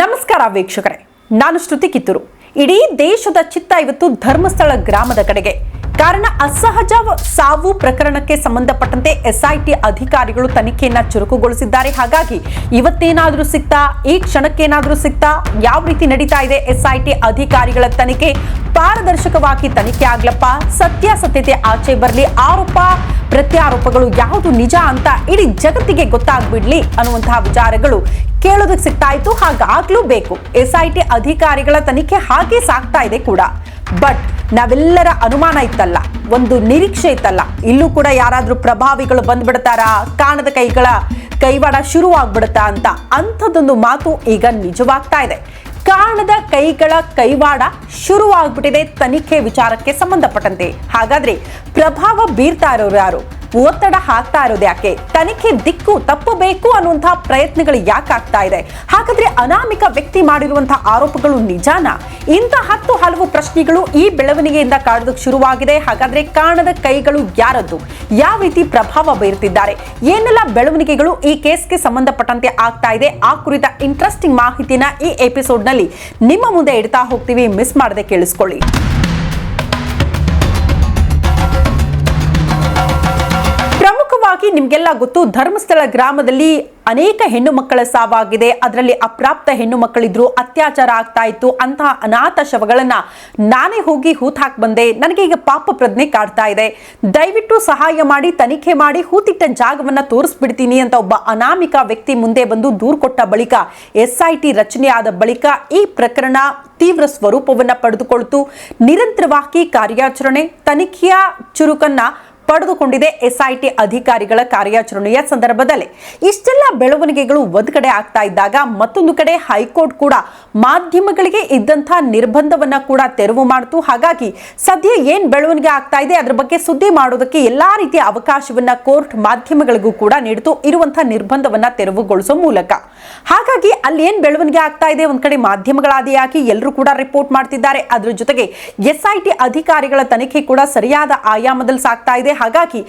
ನಮಸ್ಕಾರ ವೀಕ್ಷಕರೇ. ನಾನು ಶ್ರುತಿ ಕಿತ್ತೂರು. ಇಡೀ ದೇಶದ ಚಿತ್ತ ಇವತ್ತು ಧರ್ಮಸ್ಥಳ ಗ್ರಾಮದ ಕಡೆಗೆ. ಕಾರಣ ಅಸಹಜ ಸಾವು ಪ್ರಕರಣಕ್ಕೆ ಸಂಬಂಧಪಟ್ಟಂತೆ ಎಸ್ಐಟಿ ಅಧಿಕಾರಿಗಳು ತನಿಖೆಯನ್ನ ಚುರುಕುಗೊಳಿಸಿದ್ದಾರೆ. ಹಾಗಾಗಿ ಇವತ್ತೇನಾದ್ರೂ ಸಿಗ್ತಾ ಈ ಕ್ಷಣಕ್ಕೇನಾದ್ರೂ ಸಿಗ್ತಾ ಯಾವ ರೀತಿ ನಡೀತಾ ಇದೆ ಎಸ್ಐಟಿ ಅಧಿಕಾರಿಗಳ ತನಿಖೆ? ಪಾರದರ್ಶಕವಾಗಿ ತನಿಖೆ ಆಗ್ಲಪ್ಪ? ಸತ್ಯಾಸತ್ಯತೆ ಆಚೆ ಬರಲಿ? ಆರೋಪ, ಪ್ರತ್ಯಾರೋಪಗಳು ಯಾವುದು ನಿಜ ಅಂತ ಇಡೀ ಜಗತ್ತಿಗೆ ಗೊತ್ತಾಗ್ಬಿಡ್ಲಿ ಅನ್ನುವಂತಹ ವಿಚಾರಗಳು ಕೇಳೋದಕ್ಕೆ ಸಿಗ್ತಾ ಇತ್ತು ಹಾಗಾಗ್ಲೂ ಬೇಕು. ಎಸ್ ಐ ಟಿ ಅಧಿಕಾರಿಗಳ ತನಿಖೆ ಹಾಗೆ ಸಾಗ್ತಾ ಇದೆ ಕೂಡ. ಬಟ್ ನಾವೆಲ್ಲರ ಅನುಮಾನ ಇತ್ತಲ್ಲ, ಒಂದು ನಿರೀಕ್ಷೆ ಇತ್ತಲ್ಲ. ಇಲ್ಲೂ ಕೂಡ ಯಾರಾದರೂ ಪ್ರಭಾವಿಗಳು ಬಂದ್ಬಿಡ್ತಾರಾ, ಕಾಣದ ಕೈಗಳ ಕೈವಾಡ ಶುರುವಾಗ್ಬಿಡುತ್ತಾ ಅಂತ ಅಂಥದ್ದೊಂದು ಮಾತು ಈಗ ನಿಜವಾಗ್ತಾ ಇದೆ. ಕಾಣದ ಕೈಗಳ ಕೈವಾಡ ಶುರುವಾಗ್ಬಿಟ್ಟಿದೆ ತನಿಖೆ ವಿಚಾರಕ್ಕೆ ಸಂಬಂಧಪಟ್ಟಂತೆ. ಹಾಗಾದ್ರೆ ಪ್ರಭಾವ ಬೀರ್ತಾ ಇರೋರು ಯಾರು? ಒತ್ತಡ ಹಾಕ್ತಾ ಇರೋದು ಯಾಕೆ? ತನಿಖೆ ದಿಕ್ಕು ತಪ್ಪಬೇಕು ಅನ್ನುವಂತಹ ಪ್ರಯತ್ನಗಳು ಯಾಕೆ ಆಗ್ತಾ ಇದೆ? ಹಾಗಾದ್ರೆ ಅನಾಮಿಕ ವ್ಯಕ್ತಿ ಮಾಡಿರುವಂತಹ ಆರೋಪಗಳು ನಿಜಾನ? ಇಂಥ ಹತ್ತು ಹಲವು ಪ್ರಶ್ನೆಗಳು ಈ ಬೆಳವಣಿಗೆಯಿಂದ ಕಾಡೋದಕ್ಕೆ ಶುರುವಾಗಿದೆ. ಹಾಗಾದ್ರೆ ಕಾಣದ ಕೈಗಳು ಯಾರದ್ದು? ಯಾವ ರೀತಿ ಪ್ರಭಾವ ಬೀರ್ತಿದ್ದಾರೆ? ಏನೆಲ್ಲ ಬೆಳವಣಿಗೆಗಳು ಈ ಕೇಸ್ಗೆ ಸಂಬಂಧಪಟ್ಟಂತೆ ಆಗ್ತಾ ಇದೆ? ಆ ಕುರಿತ ಇಂಟ್ರೆಸ್ಟಿಂಗ್ ಮಾಹಿತಿನ ಈ ಎಪಿಸೋಡ್ನಲ್ಲಿ ನಿಮ್ಮ ಮುಂದೆ ಇಡ್ತಾ ಹೋಗ್ತೀವಿ. ಮಿಸ್ ಮಾಡದೆ ಕೇಳಿಸ್ಕೊಳ್ಳಿ. ಪ್ರಮುಖವಾಗಿ ನಿಮ್ಗೆಲ್ಲ ಗೊತ್ತು, ಧರ್ಮಸ್ಥಳ ಗ್ರಾಮದಲ್ಲಿ ಅನೇಕ ಹೆಣ್ಣು ಮಕ್ಕಳ ಸಾವಾಗಿದೆ. ಅದರಲ್ಲಿ ಅಪ್ರಾಪ್ತ ಹೆಣ್ಣು ಮಕ್ಕಳಿದ್ರು ಅತ್ಯಾಚಾರ ಆಗ್ತಾ ಇತ್ತು. ಅಂತಹ ಅನಾಥ ಶವಗಳನ್ನ ನಾನೇ ಹೋಗಿ ಹೂತ್ ಹಾಕ್ ಬಂದೆ. ನನಗೆ ಈಗ ಪಾಪ ಪ್ರಜ್ಞೆ ಕಾಡ್ತಾ ಇದೆ. ದಯವಿಟ್ಟು ಸಹಾಯ ಮಾಡಿ, ತನಿಖೆ ಮಾಡಿ, ಹೂತಿಟ್ಟ ಜಾಗವನ್ನ ತೋರಿಸ್ಬಿಡ್ತೀನಿ ಅಂತ ಒಬ್ಬ ಅನಾಮಿಕ ವ್ಯಕ್ತಿ ಮುಂದೆ ಬಂದು ದೂರು ಕೊಟ್ಟ ಬಳಿಕ, ಎಸ್ಐಟಿ ರಚನೆಯಾದ ಬಳಿಕ ಈ ಪ್ರಕರಣ ತೀವ್ರ ಸ್ವರೂಪವನ್ನ ಪಡೆದುಕೊಳ್ತು. ನಿರಂತರವಾಗಿ ಕಾರ್ಯಾಚರಣೆ, ತನಿಖೆಯ ಚುರುಕನ್ನ ಪಡೆದುಕೊಂಡಿದೆ. ಎಸ್ಐಟಿ ಅಧಿಕಾರಿಗಳ ಕಾರ್ಯಾಚರಣೆಯ ಸಂದರ್ಭದಲ್ಲಿ ಇಷ್ಟೆಲ್ಲ ಬೆಳವಣಿಗೆಗಳು ಒಂದು ಕಡೆ ಆಗ್ತಾ ಇದ್ದಾಗ ಮತ್ತೊಂದು ಕಡೆ ಹೈಕೋರ್ಟ್ ಕೂಡ ಮಾಧ್ಯಮಗಳಿಗೆ ಇದ್ದಂತಹ ನಿರ್ಬಂಧವನ್ನ ಕೂಡ ತೆರವು ಮಾಡಿತು. ಹಾಗಾಗಿ ಸದ್ಯ ಏನ್ ಬೆಳವಣಿಗೆ ಆಗ್ತಾ ಇದೆ ಅದರ ಬಗ್ಗೆ ಸುದ್ದಿ ಮಾಡೋದಕ್ಕೆ ಎಲ್ಲಾ ರೀತಿಯ ಅವಕಾಶವನ್ನ ಕೋರ್ಟ್ ಮಾಧ್ಯಮಗಳಿಗೂ ಕೂಡ ನೀಡಿತು. ಇರುವಂತಹ ನಿರ್ಬಂಧವನ್ನ ತೆರವುಗೊಳಿಸೋ ಮೂಲಕ. ಹಾಗಾಗಿ ಅಲ್ಲಿ ಏನ್ ಬೆಳವಣಿಗೆ ಆಗ್ತಾ ಇದೆ ಒಂದ್ ಕಡೆ ಮಾಧ್ಯಮಗಳಾದಿಯಾಗಿ ಎಲ್ಲರೂ ಕೂಡ ರಿಪೋರ್ಟ್ ಮಾಡ್ತಿದ್ದಾರೆ. ಅದರ ಜೊತೆಗೆ ಎಸ್ಐಟಿ ಅಧಿಕಾರಿಗಳ ತನಿಖೆ ಕೂಡ ಸರಿಯಾದ ಆಯಾಮದಲ್ಲಿ ಸಾಗ್ತಾ ಇದೆ. ಹಾಗಾಗಿ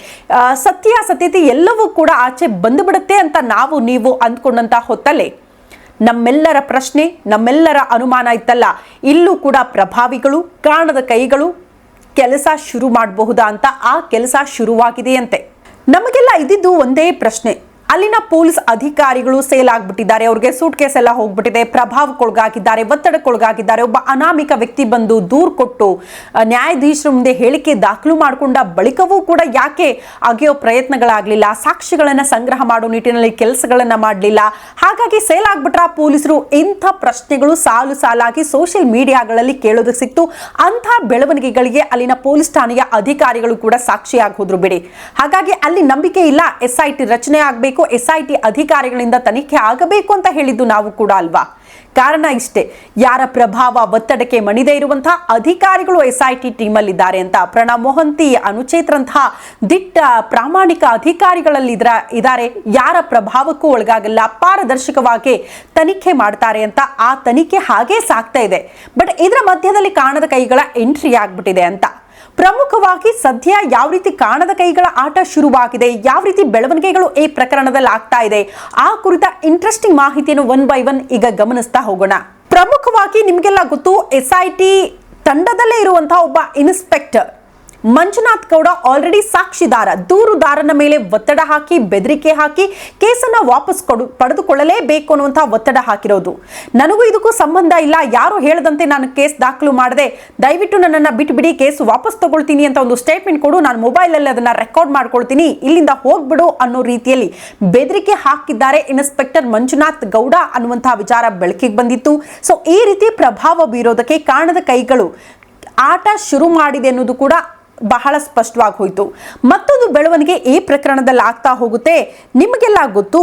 ಸತ್ಯ, ಸತ್ಯತೆ ಎಲ್ಲವೂ ಕೂಡ ಆಚೆ ಬಂದುಬಿಡುತ್ತೆ ಅಂತ ನಾವು, ನೀವು ಅಂದ್ಕೊಂಡಂತ ಹೊತ್ತಲ್ಲೇ. ನಮ್ಮೆಲ್ಲರ ಪ್ರಶ್ನೆ, ನಮ್ಮೆಲ್ಲರ ಅನುಮಾನ ಇತ್ತಲ್ಲ. ಇಲ್ಲೂ ಕೂಡ ಪ್ರಭಾವಿಗಳು ಕಾಣದ ಕೈಗಳು ಕೆಲಸ ಶುರು ಮಾಡಬಹುದಾ ಅಂತ ಆ ಕೆಲಸ ಶುರುವಾಗಿದೆಯಂತೆ. ನಮಗೆಲ್ಲ ಇದ್ದಿದ್ದು ಒಂದೇ ಪ್ರಶ್ನೆ. ಅಲ್ಲಿನ ಪೊಲೀಸ್ ಅಧಿಕಾರಿಗಳು ಸೇಲ್ ಆಗ್ಬಿಟ್ಟಿದ್ದಾರೆ. ಅವ್ರಿಗೆ ಸೂಟ್ ಕೇಸ್ ಎಲ್ಲ ಹೋಗ್ಬಿಟ್ಟಿದೆ. ಪ್ರಭಾವಕ್ಕೊಳಗಾಗಿದ್ದಾರೆ, ಒತ್ತಡಕ್ಕೊಳಗಾಗಿದ್ದಾರೆ. ಒಬ್ಬ ಅನಾಮಿಕ ವ್ಯಕ್ತಿ ಬಂದು ದೂರ್ ಕೊಟ್ಟು ನ್ಯಾಯಾಧೀಶರ ಮುಂದೆ ಹೇಳಿಕೆ ದಾಖಲು ಮಾಡಿಕೊಂಡ ಬಳಿಕವೂ ಕೂಡ ಯಾಕೆ ಅಗೆಯೋ ಪ್ರಯತ್ನಗಳಾಗಲಿಲ್ಲ. ಸಾಕ್ಷಿಗಳನ್ನ ಸಂಗ್ರಹ ಮಾಡೋ ನಿಟ್ಟಿನಲ್ಲಿ ಕೆಲಸಗಳನ್ನು ಮಾಡಲಿಲ್ಲ. ಹಾಗಾಗಿ ಸೇಲ್ ಆಗ್ಬಿಟ್ರ ಪೊಲೀಸರು ಇಂಥ ಪ್ರಶ್ನೆಗಳು ಸಾಲು ಸಾಲಾಗಿ ಸೋಷಿಯಲ್ ಮೀಡಿಯಾಗಳಲ್ಲಿ ಕೇಳೋದಕ್ಕೆ ಸಿಕ್ತು. ಅಂಥ ಬೆಳವಣಿಗೆಗಳಿಗೆ ಅಲ್ಲಿನ ಪೊಲೀಸ್ ಠಾಣೆಯ ಅಧಿಕಾರಿಗಳು ಕೂಡ ಸಾಕ್ಷಿಯಾಗಿ ಹೋದ್ರು ಬಿಡಿ. ಹಾಗಾಗಿ ಅಲ್ಲಿ ನಂಬಿಕೆ ಇಲ್ಲ. ಎಸ್ ಐ ಟಿ ರಚನೆ ಆಗಬೇಕು. ಎಸ್ ಐ ಟಿ ಅಧಿಕಾರಿಗಳಿಂದ ತನಿಖೆ ಆಗಬೇಕು ಅಂತ ಹೇಳಿದ್ದು ನಾವು ಕೂಡ ಅಲ್ವಾ? ಕಾರಣ ಇಷ್ಟೇ, ಯಾರ ಪ್ರಭಾವ ಒತ್ತಡಕ್ಕೆ ಮಣಿದೇ ಇರುವಂತಹ ಅಧಿಕಾರಿಗಳು ಎಸ್ ಐ ಟಿ ಟೀಮಲ್ಲಿದ್ದಾರೆ ಅಂತ ಪ್ರಣವ್ ಮೊಹಂತಿ, ಅನುಚೇತ್ರಂತಹ ದಿಟ್ಟ ಪ್ರಾಮಾಣಿಕ ಅಧಿಕಾರಿಗಳಲ್ಲಿ ಇದಾರೆ ಯಾರ ಪ್ರಭಾವಕ್ಕೂ ಒಳಗಾಗಲ್ಲ, ಪಾರದರ್ಶಕವಾಗಿ ತನಿಖೆ ಮಾಡ್ತಾರೆ ಅಂತ ಆ ತನಿಖೆ ಹಾಗೇ ಸಾಕ್ತಾ ಇದೆ. ಬಟ್ ಇದರ ಮಧ್ಯದಲ್ಲಿ ಕಾಣದ ಕೈಗಳ ಎಂಟ್ರಿ ಆಗ್ಬಿಟ್ಟಿದೆ ಅಂತ. ಪ್ರಮುಖವಾಗಿ ಸದ್ಯ ಯಾವ ರೀತಿ ಕಾಣದ ಕೈಗಳ ಆಟ ಶುರುವಾಗಿದೆ, ಯಾವ ರೀತಿ ಬೆಳವಣಿಗೆಗಳು ಈ ಪ್ರಕರಣದಲ್ಲಿ ಆಗ್ತಾ ಇದೆ, ಆ ಕುರಿತ ಇಂಟ್ರೆಸ್ಟಿಂಗ್ ಮಾಹಿತಿಯನ್ನು ಒನ್ ಬೈ ಒನ್ ಈಗ ಗಮನಿಸ್ತಾ ಹೋಗೋಣ. ಪ್ರಮುಖವಾಗಿ ನಿಮಗೆಲ್ಲ ಗೊತ್ತು ಎಸ್ ಐ ಟಿ ತಂಡದಲ್ಲೇ ಇರುವಂತಹ ಒಬ್ಬ ಇನ್ಸ್ಪೆಕ್ಟರ್ ಮಂಜುನಾಥ್ ಗೌಡ ಆಲ್ರೆಡಿ ಸಾಕ್ಷಿದಾರ. ದೂರುದಾರನ ಮೇಲೆ ಒತ್ತಡ ಹಾಕಿ, ಬೆದರಿಕೆ ಹಾಕಿ, ಕೇಸನ್ನ ವಾಪಸ್ ಕೊಡು, ಪಡೆದುಕೊಳ್ಳಲೇಬೇಕು ಅನ್ನುವಂಥ ಒತ್ತಡ ಹಾಕಿರೋದು. ನನಗೂ ಇದಕ್ಕೂ ಸಂಬಂಧ ಇಲ್ಲ. ಯಾರು ಹೇಳದಂತೆ ನಾನು ಕೇಸ್ ದಾಖಲು ಮಾಡದೆ, ದಯವಿಟ್ಟು ನನ್ನನ್ನು ಬಿಟ್ಬಿಡಿ, ಕೇಸ್ ವಾಪಸ್ ತಗೊಳ್ತೀನಿ ಅಂತ ಒಂದು ಸ್ಟೇಟ್ಮೆಂಟ್ ಕೊಡು. ನಾನು ಮೊಬೈಲಲ್ಲಿ ಅದನ್ನ ರೆಕಾರ್ಡ್ ಮಾಡ್ಕೊಳ್ತೀನಿ. ಇಲ್ಲಿಂದ ಹೋಗ್ಬಿಡು ಅನ್ನೋ ರೀತಿಯಲ್ಲಿ ಬೆದರಿಕೆ ಹಾಕಿದ್ದಾರೆ ಇನ್ಸ್ಪೆಕ್ಟರ್ ಮಂಜುನಾಥ್ ಗೌಡ ಅನ್ನುವಂತಹ ವಿಚಾರ ಬೆಳಕಿಗೆ ಬಂದಿತ್ತು. ಸೊ ಈ ರೀತಿ ಪ್ರಭಾವ ಬೀರೋದಕ್ಕೆ ಕಾಣದ ಕೈಗಳು ಆಟ ಶುರು ಮಾಡಿದೆ ಅನ್ನೋದು ಕೂಡ ಬಹಳ ಸ್ಪಷ್ಟವಾಗಿ ಹೋಯಿತು. ಮತ್ತೊಂದು ಬೆಳವಣಿಗೆ ಈ ಪ್ರಕರಣದಲ್ಲಿ ಆಗ್ತಾ ಹೋಗುತ್ತೆ. ನಿಮಗೆಲ್ಲ ಗೊತ್ತು,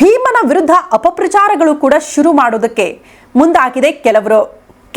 ಭೀಮನ ವಿರುದ್ಧ ಅಪಪ್ರಚಾರಗಳು ಕೂಡ ಶುರು ಮಾಡೋದಕ್ಕೆ ಮುಂದಾಗಿದೆ ಕೆಲವರು,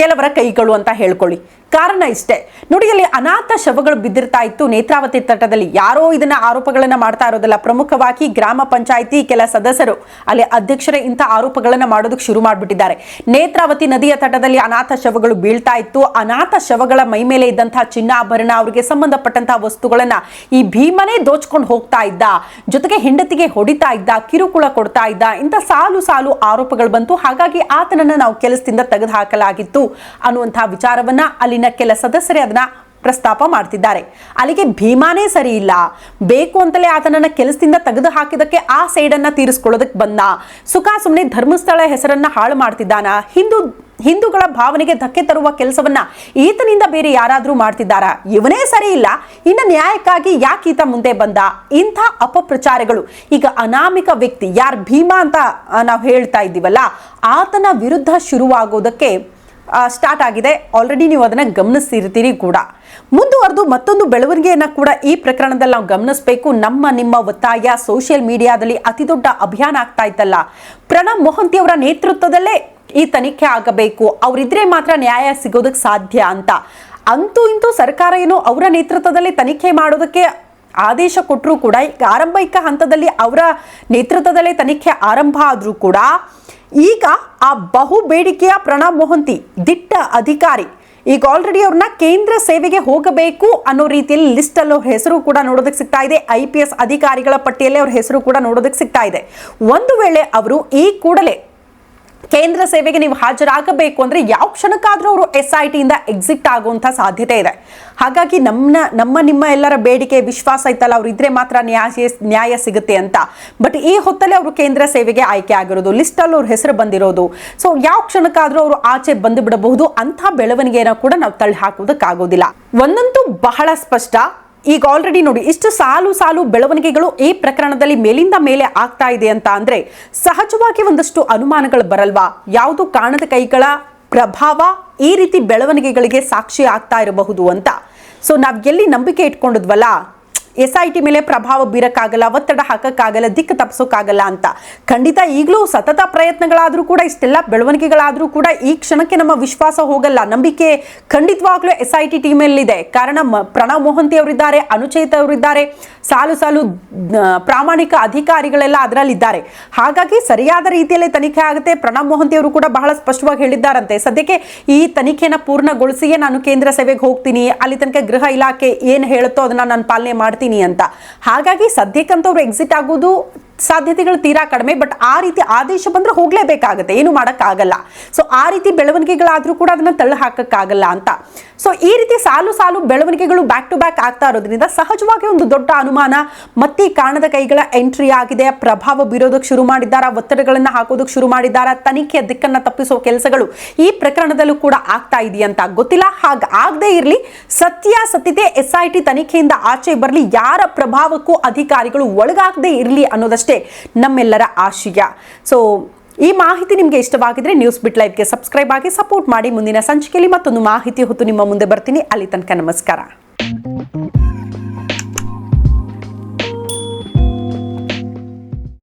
ಕೆಲವರ ಕೈಗಳು ಅಂತ ಹೇಳ್ಕೊಳ್ಳಿ. ಕಾರಣ ಇಷ್ಟೇ. ನೋಡಿ, ಅಲ್ಲಿ ಅನಾಥ ಶವಗಳು ಬಿದ್ದಿರ್ತಾ ಇತ್ತು. ನೇತ್ರಾವತಿ ತಟದಲ್ಲಿ ಯಾರೋ ಇದನ್ನ ಆರೋಪಗಳನ್ನ ಮಾಡ್ತಾ ಇರೋದಲ್ಲ. ಪ್ರಮುಖವಾಗಿ ಗ್ರಾಮ ಪಂಚಾಯಿತಿ ಕೆಲ ಸದಸ್ಯರು ಅಲ್ಲಿ ಅಧ್ಯಕ್ಷರೇ ಇಂಥ ಆರೋಪಗಳನ್ನ ಮಾಡೋದಕ್ಕೆ ಶುರು ಮಾಡಿಬಿಟ್ಟಿದ್ದಾರೆ. ನೇತ್ರಾವತಿ ನದಿಯ ತಟದಲ್ಲಿ ಅನಾಥ ಶವಗಳು ಬೀಳ್ತಾ ಇತ್ತು. ಅನಾಥ ಶವಗಳ ಮೈ ಮೇಲೆ ಇದ್ದಂತಹ ಚಿನ್ನಾಭರಣ ಅವರಿಗೆ ಸಂಬಂಧಪಟ್ಟಂತಹ ವಸ್ತುಗಳನ್ನ ಈ ಭೀಮನೇ ದೋಚ್ಕೊಂಡು ಹೋಗ್ತಾ ಇದ್ದ. ಜೊತೆಗೆ ಹೆಂಡತಿಗೆ ಹೊಡಿತಾ ಇದ್ದ, ಕಿರುಕುಳ ಕೊಡ್ತಾ ಇದ್ದ, ಇಂಥ ಸಾಲು ಸಾಲು ಆರೋಪಗಳು ಬಂತು. ಹಾಗಾಗಿ ಆತನನ್ನ ನಾವು ಕೆಲಸದಿಂದ ತೆಗೆದು ಹಾಕಲಾಗಿತ್ತು ಅನ್ನುವಂತಹ ವಿಚಾರವನ್ನ ಅಲ್ಲಿನ ಕೆಲ ಸದಸ್ಯರೇ ಅದನ್ನ ಪ್ರಸ್ತಾಪ ಮಾಡ್ತಿದ್ದಾರೆ. ಅಲ್ಲಿಗೆ ಭೀಮಾನೇ ಸರಿ ಇಲ್ಲ. ಬೇಕು ಅಂತಲೇ ಆತನನ್ನ ಕೆಲಸದಿಂದ ತೆಗೆದು ಹಾಕಿದಕ್ಕೆ ಆ ಸೈಡನ್ನ ತೀರಿಸ್ಕೊಳ್ಳೋದಕ್ಕೆ ಬಂದ. ಸುಖ ಸುಮ್ಮನೆ ಧರ್ಮಸ್ಥಳ ಹೆಸರನ್ನ ಹಾಳು ಮಾಡ್ತಿದ್ದಾನ. ಹಿಂದೂ, ಹಿಂದೂಗಳ ಭಾವನೆಗೆ ಧಕ್ಕೆ ತರುವ ಕೆಲಸವನ್ನ ಈತನಿಂದ ಬೇರೆ ಯಾರಾದರೂ ಮಾಡ್ತಿದ್ದಾರಾ? ಇವನೇ ಸರಿ ಇಲ್ಲ. ಇನ್ನು ನ್ಯಾಯಕ್ಕಾಗಿ ಯಾಕೆ ಈತ ಮುಂದೆ ಬಂದ? ಇಂಥ ಅಪಪ್ರಚಾರಗಳು. ಈಗ ಅನಾಮಿಕ ವ್ಯಕ್ತಿ ಯಾರು ಭೀಮಾ ಅಂತ ನಾವು ಹೇಳ್ತಾ ಇದ್ದೀವಲ್ಲ, ಆತನ ವಿರುದ್ಧ ಶುರುವಾಗೋದಕ್ಕೆ ಸ್ಟಾರ್ಟ್ ಆಗಿದೆ. ಆಲ್ರೆಡಿ ನೀವು ಅದನ್ನ ಗಮನಿಸಿರ್ತೀರಿ ಕೂಡ. ಮುಂದುವರೆದು ಮತ್ತೊಂದು ಬೆಳವಣಿಗೆಯನ್ನ ಕೂಡ ಈ ಪ್ರಕರಣದಲ್ಲಿ ನಾವು ಗಮನಿಸಬೇಕು. ನಮ್ಮ, ನಿಮ್ಮ ಒತ್ತಾಯ ಸೋಷಿಯಲ್ ಮೀಡಿಯಾದಲ್ಲಿ ಅತಿ ದೊಡ್ಡ ಅಭಿಯಾನ ಆಗ್ತಾ ಇತ್ತಲ್ಲ. ಪ್ರಣಬ್ ಮೊಹಂತಿ ಅವರ ನೇತೃತ್ವದಲ್ಲೇ ಈ ತನಿಖೆ ಆಗಬೇಕು. ಅವರಿದ್ರೆ ಮಾತ್ರ ನ್ಯಾಯ ಸಿಗೋದಕ್ಕೆ ಸಾಧ್ಯ ಅಂತ. ಅಂತೂ ಇಂತೂ ಸರ್ಕಾರ ಏನು ಅವರ ನೇತೃತ್ವದಲ್ಲಿ ತನಿಖೆ ಮಾಡೋದಕ್ಕೆ ಆದೇಶ ಕೊಟ್ಟರೂ ಕೂಡ ಆರಂಭಿಕ ಹಂತದಲ್ಲಿ ಅವರ ನೇತೃತ್ವದಲ್ಲೇ ತನಿಖೆ ಆರಂಭ ಆದರೂ ಕೂಡ ಈಗ ಆ ಬಹು ಬೇಡಿಕೆಯ ಪ್ರಣಬ್ ಮೊಹಂತಿ, ದಿಟ್ಟ ಅಧಿಕಾರಿ. ಈಗ ಆಲ್ರೆಡಿ ಅವ್ರನ್ನ ಕೇಂದ್ರ ಸೇವೆಗೆ ಹೋಗಬೇಕು ಅನ್ನೋ ರೀತಿಯಲ್ಲಿ ಲಿಸ್ಟ್ ಅಲ್ಲಿ ಅವ್ರ ಹೆಸರು ಕೂಡ ನೋಡೋದಕ್ಕೆ ಸಿಗ್ತಾ ಇದೆ. ಐ ಪಿ ಎಸ್ ಅಧಿಕಾರಿಗಳ ಪಟ್ಟಿಯಲ್ಲಿ ಅವ್ರ ಹೆಸರು ಕೂಡ ನೋಡೋದಕ್ಕೆ ಸಿಗ್ತಾ ಇದೆ. ಒಂದು ವೇಳೆ ಅವರು ಈ ಕೂಡಲೇ ಕೇಂದ್ರ ಸೇವೆಗೆ ನೀವು ಹಾಜರಾಗಬೇಕು ಅಂದ್ರೆ ಯಾವ ಕ್ಷಣಕ್ಕಾದ್ರೂ ಅವರು ಎಸ್ ಐ ಟಿಯಿಂದ ಎಕ್ಸಿಟ್ ಆಗುವಂತ ಸಾಧ್ಯತೆ ಇದೆ. ಹಾಗಾಗಿ ನಮ್ಮ ನಮ್ಮ, ನಿಮ್ಮ ಎಲ್ಲರ ಬೇಡಿಕೆ, ವಿಶ್ವಾಸ ಐತಲ್ಲ ಅವ್ರು ಇದ್ರೆ ಮಾತ್ರ ನ್ಯಾಯ ನ್ಯಾಯ ಸಿಗುತ್ತೆ ಅಂತ. ಬಟ್ ಈ ಹೊತ್ತಲ್ಲಿ ಅವರು ಕೇಂದ್ರ ಸೇವೆಗೆ ಆಯ್ಕೆ ಆಗಿರೋದು ಲಿಸ್ಟ್ ಅಲ್ಲಿ ಅವ್ರ ಹೆಸರು ಬಂದಿರೋದು. ಸೊ ಯಾವ ಕ್ಷಣಕ್ಕಾದ್ರೂ ಅವರು ಆಚೆ ಬಂದು ಬಿಡಬಹುದು ಅಂತ ಬೆಳವಣಿಗೆಯನ್ನು ಕೂಡ ನಾವು ತಳ್ಳಿ ಹಾಕುವುದಕ್ಕಾಗೋದಿಲ್ಲ. ಒಂದಂತೂ ಬಹಳ ಸ್ಪಷ್ಟ. ಈಗ ಆಲ್ರೆಡಿ ನೋಡಿ, ಇಷ್ಟು ಸಾಲು ಸಾಲು ಬೆಳವಣಿಗೆಗಳು ಈ ಪ್ರಕರಣದಲ್ಲಿ ಮೇಲಿಂದ ಮೇಲೆ ಆಗ್ತಾ ಇದೆ ಅಂತ ಅಂದ್ರೆ ಸಹಜವಾಗಿ ಒಂದಷ್ಟು ಅನುಮಾನಗಳು ಬರಲ್ವಾ? ಯಾವುದು ಕಾಣದ ಕೈಗಳ ಪ್ರಭಾವ ಈ ರೀತಿ ಬೆಳವಣಿಗೆಗಳಿಗೆ ಸಾಕ್ಷಿ ಆಗ್ತಾ ಇರಬಹುದು ಅಂತ. ಸೊ ನಾವು ಎಲ್ಲಿ ನಂಬಿಕೆ ಇಟ್ಕೊಂಡಿದ್ವಲ್ಲ ಎಸ್ ಐ ಟಿ ಮೇಲೆ ಪ್ರಭಾವ ಬೀರಕ್ಕಾಗಲ್ಲ, ಒತ್ತಡ ಹಾಕಕ್ಕಾಗಲ್ಲ, ದಿಕ್ಕು ತಪ್ಪಿಸೋಕ್ಕಾಗಲ್ಲ ಅಂತ. ಖಂಡಿತ ಈಗಲೂ ಸತತ ಪ್ರಯತ್ನಗಳಾದರೂ ಕೂಡ, ಇಷ್ಟೆಲ್ಲ ಬೆಳವಣಿಗೆಗಳಾದರೂ ಕೂಡ ಈ ಕ್ಷಣಕ್ಕೆ ನಮ್ಮ ವಿಶ್ವಾಸ ಹೋಗಲ್ಲ. ನಂಬಿಕೆ ಖಂಡಿತವಾಗ್ಲೂ ಎಸ್ ಐ ಟಿ ಟೀಮಲ್ಲಿದೆ ಕಾರಣ ಪ್ರಣವ್ ಮೊಹಂತಿ ಅವರಿದ್ದಾರೆ, ಅನುಚೇತ ಅವರಿದ್ದಾರೆ, ಸಾಲು ಸಾಲು ಪ್ರಾಮಾಣಿಕ ಅಧಿಕಾರಿಗಳೆಲ್ಲ ಅದರಲ್ಲಿದ್ದಾರೆ. ಹಾಗಾಗಿ ಸರಿಯಾದ ರೀತಿಯಲ್ಲಿ ತನಿಖೆ ಆಗುತ್ತೆ. ಪ್ರಣವ್ ಮೊಹಂತಿ ಅವರು ಕೂಡ ಬಹಳ ಸ್ಪಷ್ಟವಾಗಿ ಹೇಳಿದ್ದಾರಂತೆ. ಸದ್ಯಕ್ಕೆ ಈ ತನಿಖೆನ ಪೂರ್ಣಗೊಳಿಸಿಯೇ ನಾನು ಕೇಂದ್ರ ಸೇವೆಗೆ ಹೋಗ್ತೀನಿ. ಅಲ್ಲಿ ತನಕ ಗೃಹ ಇಲಾಖೆ ಏನು ಹೇಳುತ್ತೋ ಅದನ್ನ ನಾನು ಪಾಲನೆ ಮಾಡ್ತೀನಿ. ಅಂತ. ಹಾಗಾಗಿ ಸದ್ಯಕ್ಕಂತವ್ರು ಅವರು ಎಕ್ಸಿಟ್ ಆಗೋದು ಸಾಧ್ಯತೆಗಳು ತೀರಾ ಕಡಿಮೆ ಬಟ್ ಆ ರೀತಿ ಆದೇಶ ಬಂದ್ರೆ ಹೋಗ್ಲೇಬೇಕಾಗತ್ತೆ. ಏನು ಮಾಡೋಕ್ಕಾಗಲ್ಲ. ಸೊ ಆ ರೀತಿ ಬೆಳವಣಿಗೆಗಳಾದ್ರೂ ಕೂಡ ಅದನ್ನ ತಳ್ಳು ಹಾಕಕ್ಕಾಗಲ್ಲ ಅಂತ. ಸೊ ಈ ರೀತಿ ಸಾಲು ಸಾಲು ಬೆಳವಣಿಗೆಗಳು ಬ್ಯಾಕ್ ಟು ಬ್ಯಾಕ್ ಆಗ್ತಾ ಇರೋದ್ರಿಂದ ಸಹಜವಾಗಿ ಒಂದು ದೊಡ್ಡ ಅನುಮಾನ ಮತ್ತೆ ಕಾಣದ ಕೈಗಳ ಎಂಟ್ರಿ ಆಗಿದೆ. ಪ್ರಭಾವ ಬೀರೋದಕ್ಕೆ ಶುರು ಮಾಡಿದ್ದಾರ? ಒತ್ತಡಗಳನ್ನ ಹಾಕೋದಕ್ಕೆ ಶುರು ಮಾಡಿದ್ದಾರ? ತನಿಖೆಯ ದಿಕ್ಕನ್ನ ತಪ್ಪಿಸೋ ಕೆಲಸಗಳು ಈ ಪ್ರಕರಣದಲ್ಲೂ ಕೂಡ ಆಗ್ತಾ ಇದೆಯಂತ ಗೊತ್ತಿಲ್ಲ. ಹಾಗ ಆಗದೆ ಇರಲಿ, ಸತ್ಯಾಸತ್ಯತೆ ಎಸ್ ಐ ಟಿ ತನಿಖೆಯಿಂದ ಆಚೆ ಬರಲಿ, ಯಾರ ಪ್ರಭಾವಕ್ಕೂ ಅಧಿಕಾರಿಗಳು ಒಳಗಾಗದೆ ಇರಲಿ ಅನ್ನೋದಷ್ಟೇ ನಮ್ಮೆಲ್ಲರ ಆಶಯ. ಸೊ ಈ ಮಾಹಿತಿ ನಿಮಗೆ ಇಷ್ಟವಾಗಿದ್ರೆ ನ್ಯೂಸ್ ಬಿಟ್ ಲೈವ್ಗೆ ಸಬ್ಸ್ಕ್ರೈಬ್ ಆಗಿ ಸಪೋರ್ಟ್ ಮಾಡಿ. ಮುಂದಿನ ಸಂಚಿಕೆಯಲ್ಲಿ ಮತ್ತೊಂದು ಮಾಹಿತಿ ಹೊತ್ತು ನಿಮ್ಮ ಮುಂದೆ ಬರ್ತೀನಿ. ಅಲ್ಲಿ ತನಕ ನಮಸ್ಕಾರ.